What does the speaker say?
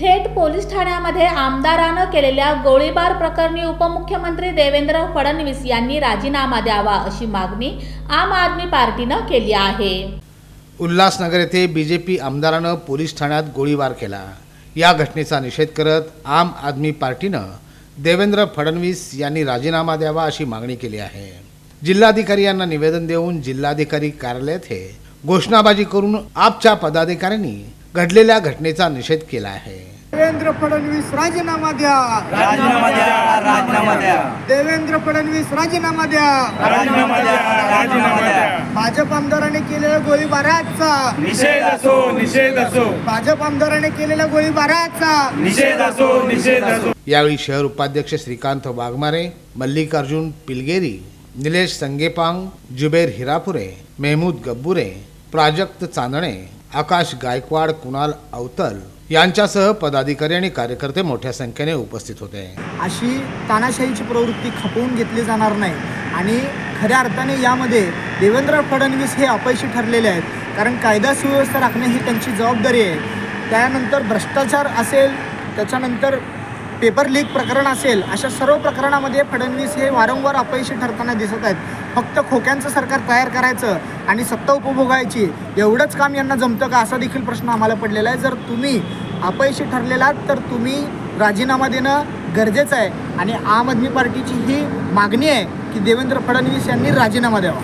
थेट पोलीस ठाण्यामध्ये आमदारानं केलेल्या गोळीबार प्रकरणी उपमुख्यमंत्री देवेंद्र फडणवीस यांनी राजीनामा द्यावा अशी मागणी आम आदमी पार्टीनं केली आहे. उल्हासनगर येथे बी जे पी आमदारानं पोलीस ठाण्यात गोळीबार केला. या घटनेचा निषेध करत आम आदमी पार्टीनं देवेंद्र फडणवीस यांनी राजीनामा द्यावा अशी मागणी केली आहे. जिल्हाधिकारी यांना निवेदन देऊन जिल्हाधिकारी कार्यालयात हे घोषणाबाजी करून आपच्या पदाधिकाऱ्यांनी घडलेल्या घटनेचा निषेध केला आहे. देवेंद्र फडणवीस राजीनामा द्या. राजीनामा द्या राजीनामा द्या. देवेंद्र फडणवीस राजीनामा द्या. राजीनामा द्या राजीनामा द्या. भाजप आमदाराने केलेल्या गोळीबाराचा. निषेध असो निषेध असो. भाजप आमदाराने केलेल्या गोळीबाराचा. निषेध असो निषेध असो. यावेळी शहर उपाध्यक्ष श्रीकांत वाघमारे मल्लिकार्जुन पिलगेरी निलेश संगेपांग जुबेर हिरापुरे मेहमूद गब्बुरे प्राजक्त चांदणे आकाश गायकवाड कुणाल अवतल यांच्यासह पदाधिकारी आणि कार्यकर्ते मोठ्या संख्येने उपस्थित होते. अशी तानाशाहीची प्रवृत्ती खपवून घेतली जाणार नाही. आणि खऱ्या अर्थाने यामध्ये देवेंद्र फडणवीस हे अपयशी ठरलेले आहेत. कारण कायदा सुव्यवस्था राखणे ही त्यांची जबाबदारी आहे. त्यानंतर भ्रष्टाचार असेल त्याच्यानंतर पेपर लीक प्रकरण असेल अशा सर्व प्रकरणामध्ये फडणवीस हे वारंवार अपयशी ठरताना दिसत आहेत. फक्त खोक्यांचं सरकार तयार करायचं आणि सत्ता उपभोगायची एवढंच काम यांना जमतं का? असा देखील प्रश्न आम्हाला पडलेला आहे. जर तुम्ही अपयशी ठरलेलात तर तुम्ही राजीनामा देणं गरजेचं आहे. आणि आम आदमी पार्टीची ही मागणी आहे की देवेंद्र फडणवीस यांनी राजीनामा द्यावा.